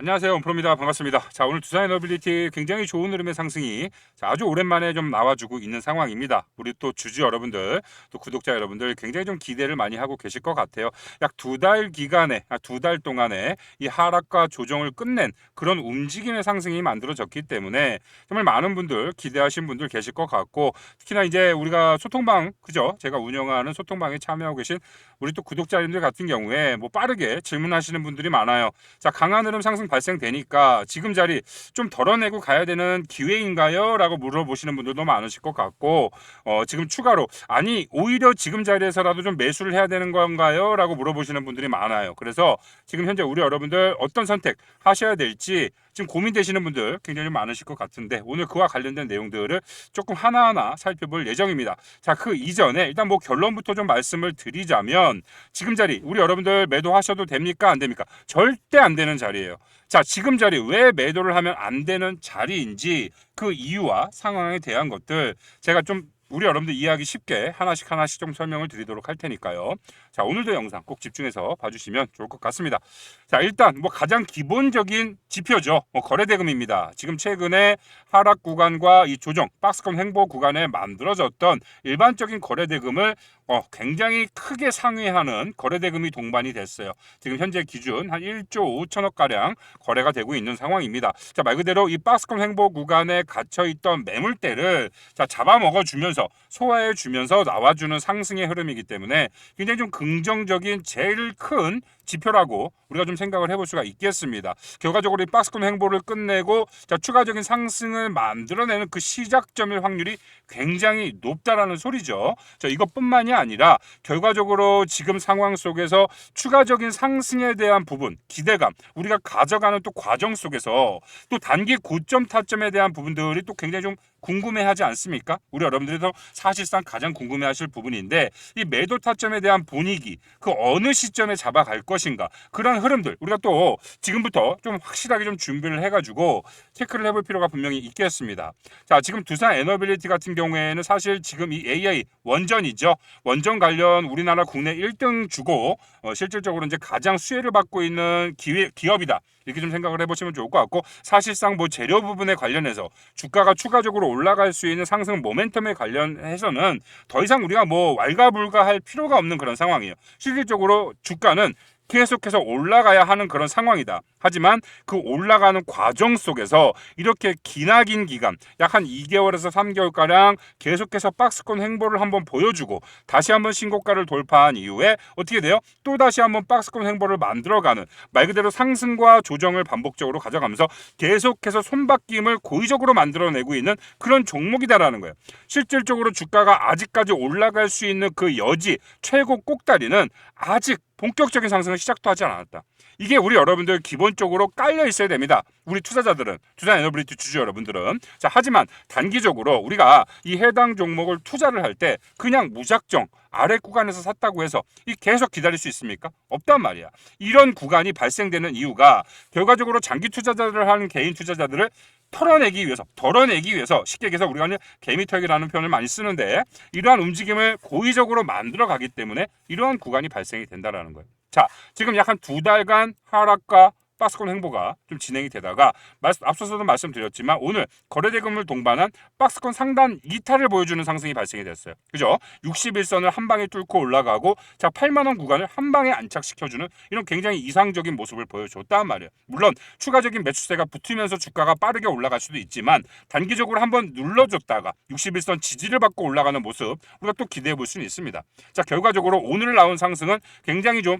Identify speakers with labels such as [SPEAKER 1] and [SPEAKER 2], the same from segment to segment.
[SPEAKER 1] 안녕하세요. 온프로입니다. 반갑습니다. 자, 오늘 두산 에너빌리티 굉장히 좋은 흐름의 상승이 자, 아주 오랜만에 좀 나와주고 있는 상황입니다. 우리 또 주주 여러분들, 또 구독자 여러분들 굉장히 좀 기대를 많이 하고 계실 것 같아요. 약 두 달 기간에, 아, 두달 동안에 이 하락과 조정을 끝낸 그런 움직임의 상승이 만들어졌기 때문에 정말 많은 분들 기대하신 분들 계실 것 같고 특히나 이제 우리가 소통방, 그죠? 제가 운영하는 소통방에 참여하고 계신 우리 또 구독자님들 같은 경우에 뭐 빠르게 질문하시는 분들이 많아요. 자, 강한 흐름 상승 발생되니까 지금 자리 좀 덜어내고 가야 되는 기회인가요? 라고 물어보시는 분들도 많으실 것 같고, 어, 지금 추가로, 아니, 오히려 지금 자리에서라도 좀 매수를 해야 되는 건가요? 라고 물어보시는 분들이 많아요. 그래서 지금 현재 우리 여러분들 어떤 선택 하셔야 될지 지금 고민되시는 분들 굉장히 좀 많으실 것 같은데 오늘 그와 관련된 내용들을 조금 하나하나 살펴볼 예정입니다. 자, 그 이전에 일단 뭐 결론부터 좀 말씀을 드리자면 지금 자리 우리 여러분들 매도하셔도 됩니까? 안 됩니까? 절대 안 되는 자리예요. 자, 지금 자리 왜 매도를 하면 안 되는 자리인지 그 이유와 상황에 대한 것들 제가 좀 우리 여러분들 이해하기 쉽게 하나씩 하나씩 좀 설명을 드리도록 할 테니까요. 자, 오늘도 영상 꼭 집중해서 봐주시면 좋을 것 같습니다. 자, 일단 뭐 가장 기본적인 지표죠. 뭐 거래대금입니다. 지금 최근에 하락 구간과 이 조정, 박스권 횡보 구간에 만들어졌던 일반적인 거래대금을 어, 굉장히 크게 상회하는 거래대금이 동반이 됐어요. 지금 현재 기준 한 1조 5천억 가량 거래가 되고 있는 상황입니다. 자, 말 그대로 이 박스권 횡보 구간에 갇혀 있던 매물대를 자, 잡아먹어 주면서 소화해 주면서 나와 주는 상승의 흐름이기 때문에 굉장히 좀 긍정적인 제일 큰 지표라고 우리가 좀 생각을 해볼 수가 있겠습니다. 결과적으로 이 박스권 횡보를 끝내고 자, 추가적인 상승을 만들어내는 그 시작점일 확률이 굉장히 높다라는 소리죠. 자, 이것뿐만이 아니라 결과적으로 지금 상황 속에서 추가적인 상승에 대한 부분, 기대감, 우리가 가져가는 또 과정 속에서 또 단기 고점 타점에 대한 부분들이 또 굉장히 좀 궁금해하지 않습니까? 우리 여러분들도 사실상 가장 궁금해하실 부분인데 이 매도 타점에 대한 분위기, 그 어느 시점에 잡아갈 것인가 그런 흐름들 우리가 또 지금부터 좀 확실하게 좀 준비를 해가지고 체크를 해볼 필요가 분명히 있겠습니다. 자, 지금 두산 에너빌리티 같은 경우에는 사실 지금 이 AI 원전이죠. 원전 관련 우리나라 국내 1등 주고 어, 실질적으로 이제 가장 수혜를 받고 있는 기회, 기업이다. 이렇게 좀 생각을 해보시면 좋을 것 같고 사실상 뭐 재료 부분에 관련해서 주가가 추가적으로 올라갈 수 있는 상승 모멘텀에 관련해서는 더 이상 우리가 뭐 왈가불가할 필요가 없는 그런 상황이에요. 실질적으로 주가는 계속해서 올라가야 하는 그런 상황이다. 하지만 그 올라가는 과정 속에서 이렇게 기나긴 기간, 약 한 2개월에서 3개월가량 계속해서 박스권 행보를 한번 보여주고 다시 한번 신고가를 돌파한 이후에 어떻게 돼요? 또 다시 한번 박스권 행보를 만들어가는 말 그대로 상승과 조정을 반복적으로 가져가면서 계속해서 손바뀜을 고의적으로 만들어내고 있는 그런 종목이다라는 거예요. 실질적으로 주가가 아직까지 올라갈 수 있는 그 여지, 최고 꼭다리는 아직 본격적인 상승을 시작도 하지 않았다. 이게 우리 여러분들 기본적으로 깔려 있어야 됩니다. 우리 투자자들은 투자 에너블리티 주주 여러분들은 자 하지만 단기적으로 우리가 이 해당 종목을 투자를 할 때 그냥 무작정 아래 구간에서 샀다고 해서 이 계속 기다릴 수 있습니까? 없단 말이야. 이런 구간이 발생되는 이유가 결과적으로 장기 투자자들을 하는 개인 투자자들을 털어내기 위해서, 덜어내기 위해서 쉽게 얘기해서 우리가 개미털기라는 표현을 많이 쓰는데 이러한 움직임을 고의적으로 만들어 가기 때문에 이러한 구간이 발생이 된다라는 거예요. 자, 지금 약 한 두 달간 하락과 박스권 행보가 좀 진행이 되다가 앞서서도 말씀드렸지만 오늘 거래대금을 동반한 박스권 상단 이탈을 보여주는 상승이 발생이 됐어요. 그죠? 61선을 한 방에 뚫고 올라가고 자 8만 원 구간을 한 방에 안착시켜주는 이런 굉장히 이상적인 모습을 보여줬단 말이에요. 물론 추가적인 매수세가 붙으면서 주가가 빠르게 올라갈 수도 있지만 단기적으로 한번 눌러줬다가 61선 지지를 받고 올라가는 모습 우리가 또 기대해 볼 수는 있습니다. 자 결과적으로 오늘 나온 상승은 굉장히 좀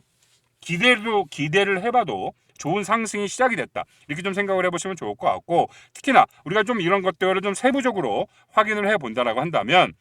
[SPEAKER 1] 기대로 기대를 해봐도 좋은 상승이 시작이 됐다. 이렇게 좀 생각을 해보시면 좋을 것 같고 특히나 우리가 좀 이런 것들을 좀 세부적으로 확인을 해본다라고 한다면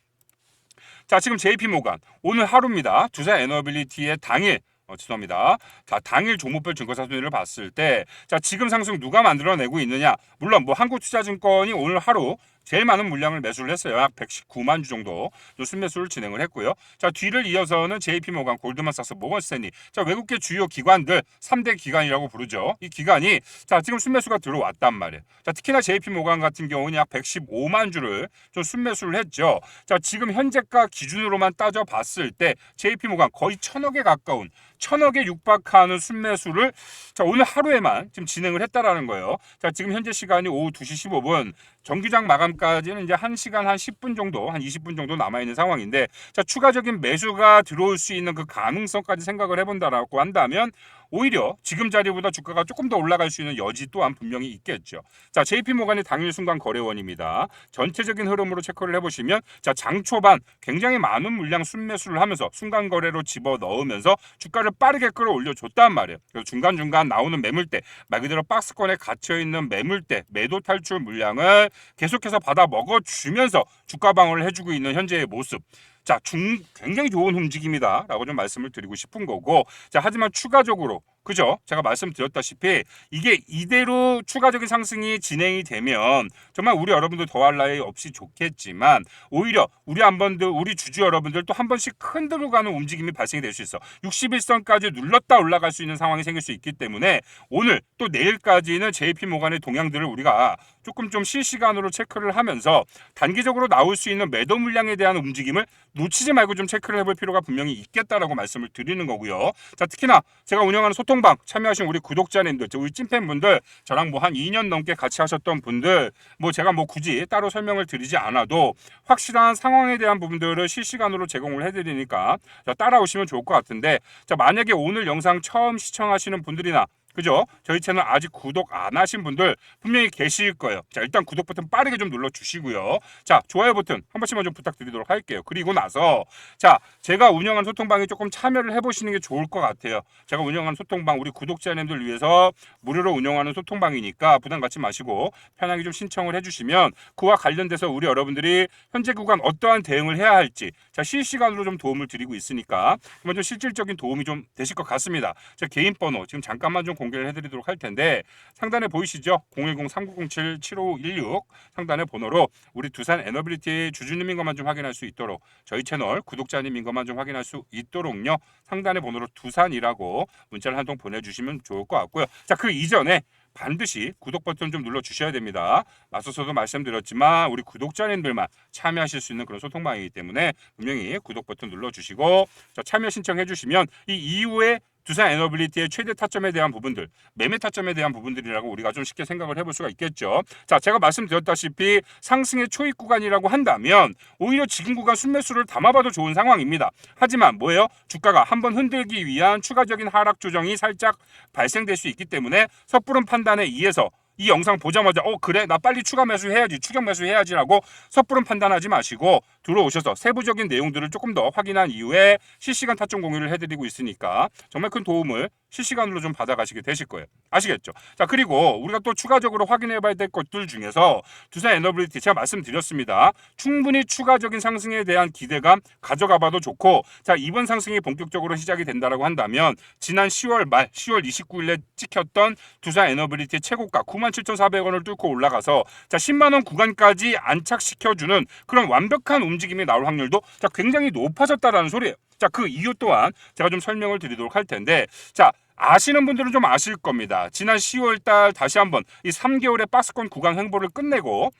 [SPEAKER 1] 자 지금 JP 모간 오늘 하루입니다. 두산 에너빌리티의 당일 어, 죄송합니다. 자, 당일 종목별 순위를 봤을 때, 자, 지금 상승 누가 만들어내고 있느냐? 물론 뭐 한국투자증권이 오늘 하루 제일 많은 물량을 매수를 했어요. 약 119만 주 정도 또 순매수를 진행을 했고요. 자 뒤를 이어서는 JP 모간, 골드만삭스, 모건스탠리 자 외국계 주요 기관들 3대 기관이라고 부르죠. 이 기관이 자 지금 순매수가 들어왔단 말이에요. 자 특히나 JP 모간 같은 경우는 약 115만 주를 좀 순매수를 했죠. 자 지금 현재가 기준으로만 따져 봤을 때 JP 모간 거의 천억에 가까운 천억에 육박하는 순매수를 자 오늘 하루에만 지금 진행을 했다라는 거예요. 자 지금 현재 시간이 오후 2시 15분 정기장 마감 까지는 이제 1시간 한 10분 정도 한 20분 정도 남아 있는 상황인데 자 추가적인 매수가 들어올 수 있는 그 가능성까지 생각을 해 본다라고 한다면 오히려 지금 자리보다 주가가 조금 더 올라갈 수 있는 여지 또한 분명히 있겠죠. 자, JP 모간의 당일 순간 거래원입니다. 전체적인 흐름으로 체크를 해보시면 자, 장 초반 굉장히 많은 물량 순매수를 하면서 순간 거래로 집어 넣으면서 주가를 빠르게 끌어올려 줬단 말이에요. 그래서 중간중간 나오는 매물대, 말 그대로 박스권에 갇혀 있는 매물대, 매도 탈출 물량을 계속해서 받아 먹어주면서 주가 방어를 해주고 있는 현재의 모습. 자, 중 굉장히 좋은 움직임이다 라고 좀 말씀을 드리고 싶은 거고. 자, 하지만 추가적으로 그죠? 제가 말씀드렸다시피 이게 이대로 추가적인 상승이 진행이 되면 정말 우리 여러분들 더할 나위 없이 좋겠지만 오히려 우리 한번들 우리 주주 여러분들 또 한 번씩 흔들어 가는 움직임이 발생이 될 수 있어. 61선까지 눌렀다 올라갈 수 있는 상황이 생길 수 있기 때문에 오늘 또 내일까지는 JP 모간의 동향들을 우리가 조금 좀 실시간으로 체크를 하면서 단기적으로 나올 수 있는 매도 물량에 대한 움직임을 놓치지 말고 좀 체크를 해볼 필요가 분명히 있겠다라고 말씀을 드리는 거고요. 자 특히나 제가 운영하는 소통방 참여하신 우리 구독자님들, 우리 찐팬분들, 저랑 뭐 한 2년 넘게 같이 하셨던 분들, 뭐 제가 뭐 굳이 따로 설명을 드리지 않아도 확실한 상황에 대한 부분들을 실시간으로 제공을 해드리니까 자, 따라오시면 좋을 것 같은데 자 만약에 오늘 영상 처음 시청하시는 분들이나 그죠? 저희 채널 아직 구독 안 하신 분들 분명히 계실 거예요. 자, 일단 구독 버튼 빠르게 좀 눌러 주시고요. 자, 좋아요 버튼 한 번씩만 좀 부탁드리도록 할게요. 그리고 나서 자, 제가 운영하는 소통방에 조금 참여를 해 보시는 게 좋을 것 같아요. 제가 운영하는 소통방 우리 구독자님들 위해서 무료로 운영하는 소통방이니까 부담 갖지 마시고 편하게 좀 신청을 해 주시면 그와 관련돼서 우리 여러분들이 현재 구간 어떠한 대응을 해야 할지 자, 실시간으로 좀 도움을 드리고 있으니까 한번 좀 실질적인 도움이 좀 되실 것 같습니다. 제 개인 번호 지금 잠깐만 좀 공 개를 해드리도록 할 텐데 상단에 보이시죠? 010-3907-7516 상단의 번호로 우리 두산 에너빌리티 주주님인 것만 좀 확인할 수 있도록 저희 채널 구독자님인 것만 좀 확인할 수 있도록요. 상단의 번호로 두산이라고 문자를 한 통 보내주시면 좋을 것 같고요. 자 그 이전에 반드시 구독 버튼 좀 눌러 주셔야 됩니다. 맞서서도 말씀드렸지만 우리 구독자님들만 참여하실 수 있는 그런 소통방이기 때문에 분명히 구독 버튼 눌러 주시고 자, 참여 신청해 주시면 이 이후에 두산 에너빌리티의 최대 타점에 대한 부분들, 매매 타점에 대한 부분들이라고 우리가 좀 쉽게 생각을 해볼 수가 있겠죠. 자, 제가 말씀드렸다시피 상승의 초입 구간이라고 한다면 오히려 지금 구간 순매수를 담아봐도 좋은 상황입니다. 하지만 뭐예요? 주가가 한번 흔들기 위한 추가적인 하락 조정이 살짝 발생될 수 있기 때문에 섣부른 판단에 의해서 이 영상 보자마자 어 그래? 나 빨리 추가 매수해야지 추격 매수해야지라고 섣부른 판단하지 마시고 들어오셔서 세부적인 내용들을 조금 더 확인한 이후에 실시간 타점 공유를 해드리고 있으니까 정말 큰 도움을 실시간으로 좀 받아가시게 되실 거예요. 아시겠죠? 자 그리고 우리가 또 추가적으로 확인해 봐야 될 것들 중에서 두산 에너빌리티 제가 말씀드렸습니다. 충분히 추가적인 상승에 대한 기대감 가져가 봐도 좋고 자 이번 상승이 본격적으로 시작이 된다라고 한다면 지난 10월 말 10월 29일에 찍혔던 두산 에너빌리티 최고가 97,400원을 뚫고 올라가서 자 10만 원 구간까지 안착시켜 주는 그런 완벽한 움직임이 나올 확률도 자 굉장히 높아졌다라는 소리예요. 자, 그 이유 또한 제가 좀 설명을 드리도록 할 텐데, 자, 아시는 분들은 좀 아실 겁니다. 지난 10월 달 다시 한번 이 3개월의 박스권 구간 행보를 끝내고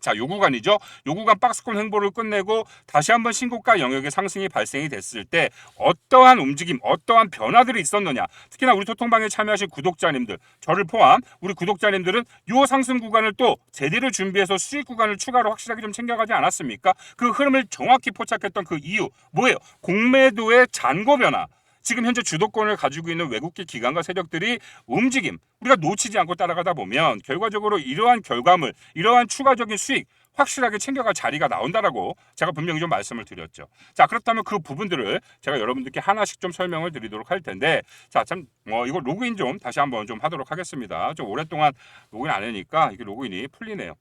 [SPEAKER 1] 자, 요 구간이죠. 요 구간 박스권 행보를 끝내고 다시 한번 신고가 영역의 상승이 발생이 됐을 때 어떠한 움직임, 어떠한 변화들이 있었느냐. 특히나 우리 소통방에 참여하신 구독자님들, 저를 포함 우리 구독자님들은 요 상승 구간을 또 제대로 준비해서 수익 구간을 추가로 확실하게 좀 챙겨가지 않았습니까? 그 흐름을 정확히 포착했던 그 이유 뭐예요? 공매도의 잔고 변화. 지금 현재 주도권을 가지고 있는 외국계 기관과 세력들이 움직임 우리가 놓치지 않고 따라가다 보면 결과적으로 이러한 결과물, 이러한 추가적인 수익 확실하게 챙겨갈 자리가 나온다라고 제가 분명히 좀 말씀을 드렸죠. 자 그렇다면 그 부분들을 제가 여러분들께 하나씩 좀 설명을 드리도록 할 텐데 자참뭐 이거 로그인 좀 다시 한번 좀 하도록 하겠습니다. 좀 오랫동안 로그인 안 하니까 이게 로그인이 풀리네요.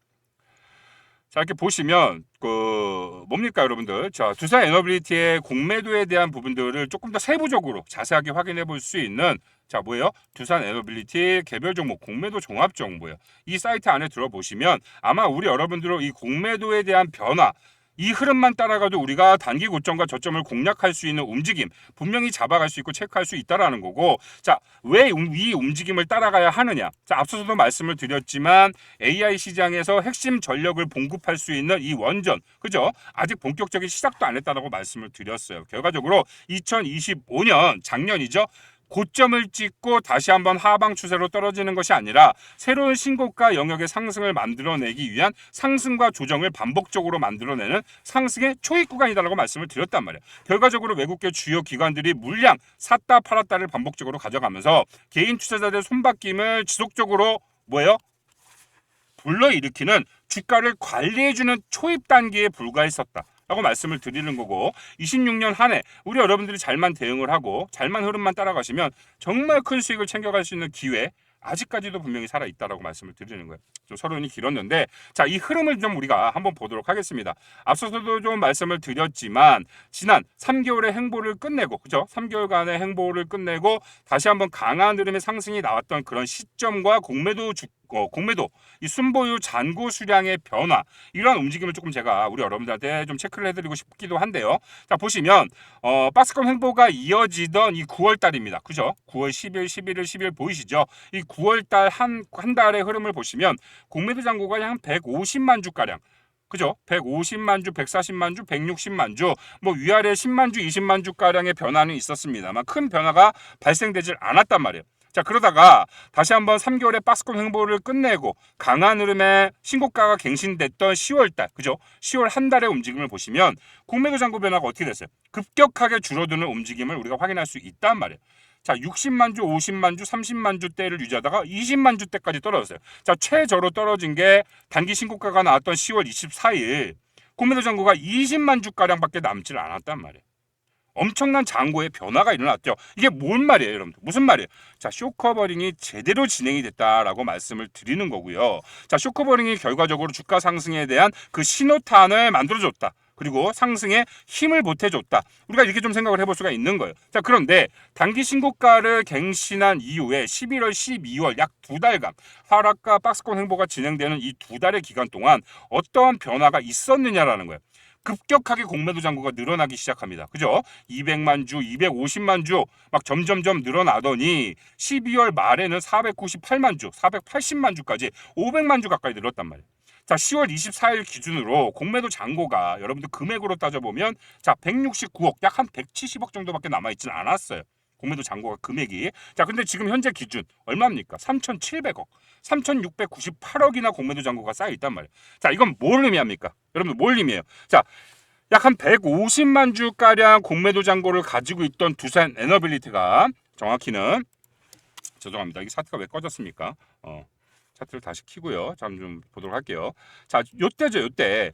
[SPEAKER 1] 자 이렇게 보시면 그 뭡니까 여러분들? 자 두산 에너빌리티의 공매도에 대한 부분들을 조금 더 세부적으로 자세하게 확인해 볼 수 있는 자 뭐예요? 두산 에너빌리티 개별 종목 공매도 종합 정보예요. 이 사이트 안에 들어보시면 아마 우리 여러분들은 이 공매도에 대한 변화 이 흐름만 따라가도 우리가 단기 고점과 저점을 공략할 수 있는 움직임 분명히 잡아갈 수 있고 체크할 수 있다라는 거고 자 왜 이 움직임을 따라가야 하느냐? 자 앞서서도 말씀을 드렸지만 AI 시장에서 핵심 전력을 공급할 수 있는 이 원전 그죠? 아직 본격적인 시작도 안 했다라고 말씀을 드렸어요. 결과적으로 2025년 작년이죠 고점을 찍고 다시 한번 하방 추세로 떨어지는 것이 아니라 새로운 신고가 영역의 상승을 만들어내기 위한 상승과 조정을 반복적으로 만들어내는 상승의 초입 구간이다라고 말씀을 드렸단 말이에요. 결과적으로 외국계 주요 기관들이 물량 샀다 팔았다를 반복적으로 가져가면서 개인 투자자들의 손바뀜을 지속적으로 뭐예요? 불러일으키는 주가를 관리해주는 초입 단계에 불과했었다. 라고 말씀을 드리는 거고 26년 한 해 우리 여러분들이 잘만 대응을 하고 잘만 흐름만 따라가시면 정말 큰 수익을 챙겨갈 수 있는 기회 아직까지도 분명히 살아 있다라고 말씀을 드리는 거예요. 좀 서론이 길었는데 자 이 흐름을 좀 우리가 한번 보도록 하겠습니다. 앞서서도 좀 말씀을 드렸지만 지난 3개월의 행보를 끝내고 그죠? 3개월간의 행보를 끝내고 다시 한번 강한 흐름의 상승이 나왔던 그런 시점과 공매도 주, 어, 공매도 이 순보유 잔고 수량의 변화 이러한 움직임을 조금 제가 우리 여러분들한테 좀 체크를 해드리고 싶기도 한데요. 자 보시면 어, 박스권 행보가 이어지던 이 9월 달입니다. 그죠? 9월 10일, 11일, 10일 보이시죠? 이 9월 달한한 달의 흐름을 보시면 공매도 잔고가 한 150만 주 가량. 그죠? 150만 주, 140만 주, 160만 주, 뭐 위아래 10만 주, 20만 주 가량의 변화는 있었습니다만 큰 변화가 발생되질 않았단 말이에요. 자 그러다가 다시 한번 3개월의 박스권 행보를 끝내고 강한 흐름의 신고가가 갱신됐던 10월달 그죠? 10월 한 달의 움직임을 보시면 공매도 잔고 변화가 어떻게 됐어요? 급격하게 줄어드는 움직임을 우리가 확인할 수 있단 말이에요. 자, 60만 주, 50만 주, 30만 주대를 유지하다가 20만 주대까지 떨어졌어요. 자, 최저로 떨어진 게 단기 신고가가 나왔던 10월 24일 공매도 잔고가 20만 주가량밖에 남질 않았단 말이에요. 엄청난 잔고의 변화가 일어났죠. 이게 뭔 말이에요, 여러분들? 무슨 말이에요? 자, 쇼커버링이 제대로 진행이 됐다라고 말씀을 드리는 거고요. 자, 쇼커버링이 결과적으로 주가 상승에 대한 그 신호탄을 만들어줬다. 그리고 상승에 힘을 보태줬다. 우리가 이렇게 좀 생각을 해볼 수가 있는 거예요. 자, 그런데 단기 신고가를 갱신한 이후에 11월, 12월 약 두 달간 하락과 박스권 행보가 진행되는 이 두 달의 기간 동안 어떠한 변화가 있었느냐라는 거예요. 급격하게 공매도 잔고가 늘어나기 시작합니다. 그죠? 200만 주, 250만 주 막 점점점 늘어나더니 12월 말에는 498만 주, 480만 주까지 500만 주 가까이 늘었단 말이에요. 자, 10월 24일 기준으로 공매도 잔고가 여러분들 금액으로 따져보면 자, 169억, 약 한 170억 정도밖에 남아있지는 않았어요. 공매도 잔고가 금액이. 자, 근데 지금 현재 기준 얼마입니까? 3,700억. 3,698억이나 공매도 잔고가 쌓여 있단 말이에요. 자, 이건 뭘 의미합니까? 여러분들 뭘 의미해요? 자, 약 한 150만 주가량 공매도 잔고를 가지고 있던 두산 에너빌리티가 정확히는 죄송합니다. 이게 차트가 왜 꺼졌습니까? 어, 차트를 다시 키고요. 잠 좀 보도록 할게요. 자, 요때죠, 요때.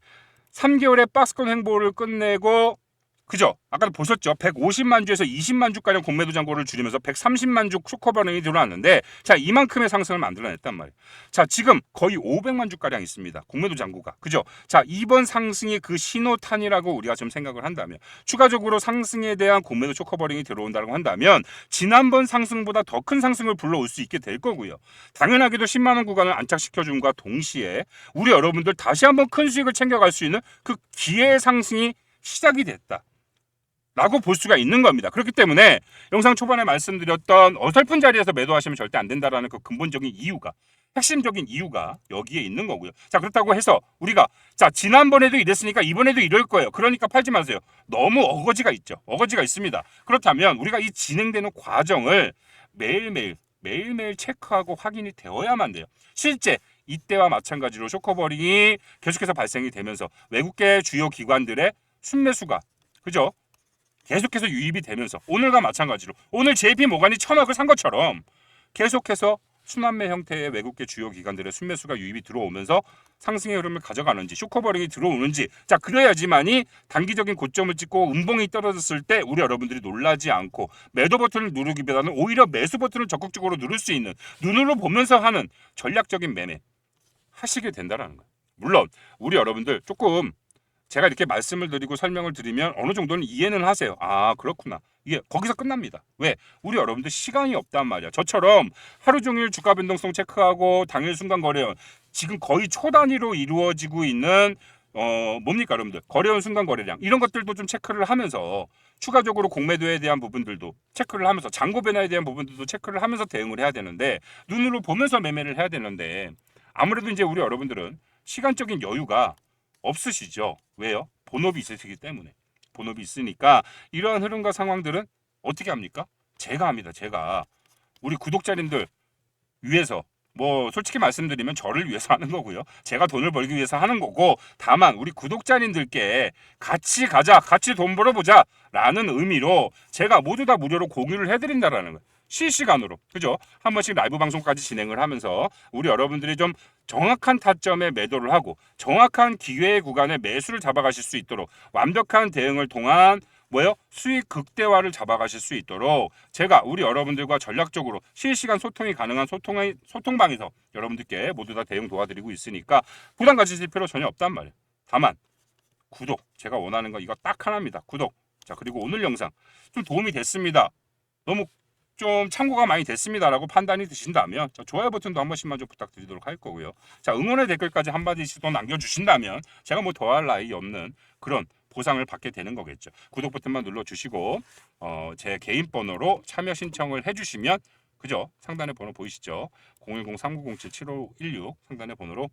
[SPEAKER 1] 3개월의 박스권 행보를 끝내고 그죠? 아까도 보셨죠? 150만 주에서 20만 주가량 공매도 잔고를 줄이면서 130만 주 쇼커버링이 들어왔는데 자 이만큼의 상승을 만들어냈단 말이에요. 자 지금 거의 500만 주가량 있습니다. 공매도 잔고가 그죠? 자 이번 상승이 그 신호탄이라고 우리가 좀 생각을 한다면 추가적으로 상승에 대한 공매도 쇼커버링이 들어온다고 한다면 지난번 상승보다 더 큰 상승을 불러올 수 있게 될 거고요. 당연하게도 10만 원 구간을 안착시켜줌과 동시에 우리 여러분들 다시 한번 큰 수익을 챙겨갈 수 있는 그 기회의 상승이 시작이 됐다. 라고 볼 수가 있는 겁니다. 그렇기 때문에 영상 초반에 말씀드렸던 어설픈 자리에서 매도하시면 절대 안 된다라는 그 근본적인 이유가 핵심적인 이유가 여기에 있는 거고요. 자 그렇다고 해서 우리가 자 지난번에도 이랬으니까 이번에도 이럴 거예요. 그러니까 팔지 마세요. 너무 어거지가 있죠. 어거지가 있습니다. 그렇다면 우리가 이 진행되는 과정을 매일매일 매일매일 체크하고 확인이 되어야만 돼요. 실제 이때와 마찬가지로 쇼커버링이 계속해서 발생이 되면서 외국계 주요 기관들의 순매수가 그죠? 계속해서 유입이 되면서 오늘과 마찬가지로 오늘 JP 모간이 천억을 산 것처럼 계속해서 순환매 형태의 외국계 주요 기관들의 순매수가 유입이 들어오면서 상승의 흐름을 가져가는지 쇼커버링이 들어오는지 자 그래야지만이 단기적인 고점을 찍고 음봉이 떨어졌을 때 우리 여러분들이 놀라지 않고 매도 버튼을 누르기보다는 오히려 매수 버튼을 적극적으로 누를 수 있는 눈으로 보면서 하는 전략적인 매매 하시게 된다라는 거예요. 물론 우리 여러분들 조금 제가 이렇게 말씀을 드리고 설명을 드리면 어느 정도는 이해는 하세요. 아 그렇구나. 이게 거기서 끝납니다. 왜? 우리 여러분들 시간이 없단 말이야. 저처럼 하루 종일 주가 변동성 체크하고 당일 순간 거래원 지금 거의 초 단위로 이루어지고 있는 어 뭡니까 여러분들 거래원 순간 거래량 이런 것들도 좀 체크를 하면서 추가적으로 공매도에 대한 부분들도 체크를 하면서 잔고 변화에 대한 부분들도 체크를 하면서 대응을 해야 되는데 눈으로 보면서 매매를 해야 되는데 아무래도 이제 우리 여러분들은 시간적인 여유가 없으시죠. 왜요? 본업이 있으시기 때문에. 본업이 있으니까 이러한 흐름과 상황들은 어떻게 합니까? 제가 합니다. 제가 우리 구독자님들 위해서 뭐 솔직히 말씀드리면 저를 위해서 하는 거고요. 제가 돈을 벌기 위해서 하는 거고 다만 우리 구독자님들께 같이 가자, 같이 돈 벌어보자 라는 의미로 제가 모두 다 무료로 공유를 해드린다라는 거예요. 실시간으로 그죠? 한 번씩 라이브 방송까지 진행을 하면서 우리 여러분들이 좀 정확한 타점에 매도를 하고 정확한 기회의 구간에 매수를 잡아가실 수 있도록 완벽한 대응을 통한 뭐요? 수익 극대화를 잡아가실 수 있도록 제가 우리 여러분들과 전략적으로 실시간 소통이 가능한 소통의 소통방에서 여러분들께 모두 다 대응 도와드리고 있으니까 부담 가지실 필요 전혀 없단 말이에요. 다만 구독 제가 원하는 거 이거 딱 하나입니다. 구독. 자 그리고 오늘 영상 좀 도움이 됐습니다. 너무 좀 참고가 많이 됐습니다라고 판단이 드신다면 자, 좋아요 버튼도 한 번씩만 좀 부탁드리도록 할 거고요. 자 응원의 댓글까지 한 마디씩 더 남겨주신다면 제가 뭐 더할 나위 없는 그런 보상을 받게 되는 거겠죠. 구독 버튼만 눌러주시고 어, 제 개인 번호로 참여 신청을 해주시면 그죠? 상단에 번호 보이시죠? 010-3907-7516 상단의 번호로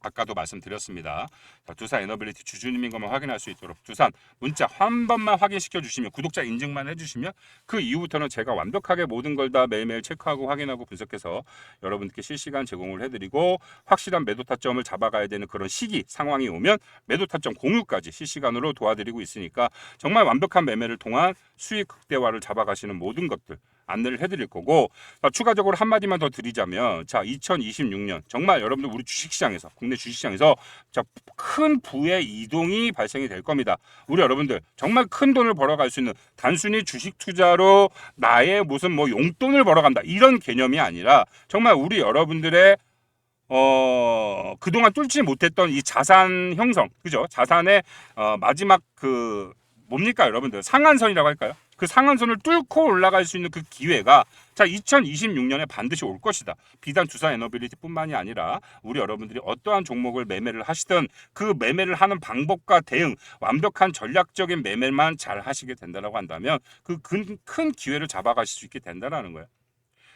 [SPEAKER 1] 아까도 말씀드렸습니다. 자, 두산 에너빌리티 주주님인 것만 확인할 수 있도록 두산 문자 한 번만 확인시켜 주시면 구독자 인증만 해주시면 그 이후부터는 제가 완벽하게 모든 걸 다 매일매일 체크하고 확인하고 분석해서 여러분께 실시간 제공을 해드리고 확실한 매도 타점을 잡아가야 되는 그런 시기 상황이 오면 매도 타점 공유까지 실시간으로 도와드리고 있으니까 정말 완벽한 매매를 통한 수익 극대화를 잡아가시는 모든 것들 안내를 해드릴 거고 자, 추가적으로 한 마디만 더 드리자면 자 2026년 정말 여러분들 우리 주식시장에서 국내 주식시장에서 자, 큰 부의 이동이 발생이 될 겁니다. 우리 여러분들 정말 큰 돈을 벌어갈 수 있는 단순히 주식 투자로 나의 무슨 뭐 용돈을 벌어간다 이런 개념이 아니라 정말 우리 여러분들의 어 그동안 뚫지 못했던 이 자산 형성 그죠 자산의 어, 마지막 그 뭡니까 여러분들 상한선이라고 할까요? 그 상한선을 뚫고 올라갈 수 있는 그 기회가 자 2026년에 반드시 올 것이다. 비단 두산 에너빌리티뿐만이 아니라 우리 여러분들이 어떠한 종목을 매매를 하시든 그 매매를 하는 방법과 대응 완벽한 전략적인 매매만 잘 하시게 된다라고 한다면 그 큰 기회를 잡아가실 수 있게 된다라는 거예요.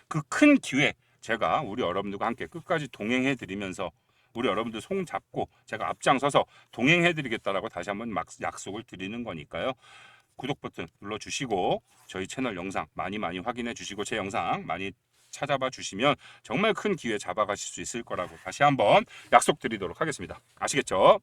[SPEAKER 1] 그 큰 기회 제가 우리 여러분들과 함께 끝까지 동행해 드리면서 우리 여러분들 손 잡고 제가 앞장서서 동행해 드리겠다라고 다시 한번 막 약속을 드리는 거니까요. 구독 버튼 눌러주시고 저희 채널 영상 많이 많이 확인해 주시고 제 영상 많이 찾아봐 주시면 정말 큰 기회 잡아가실 수 있을 거라고 다시 한번 약속드리도록 하겠습니다. 아시겠죠?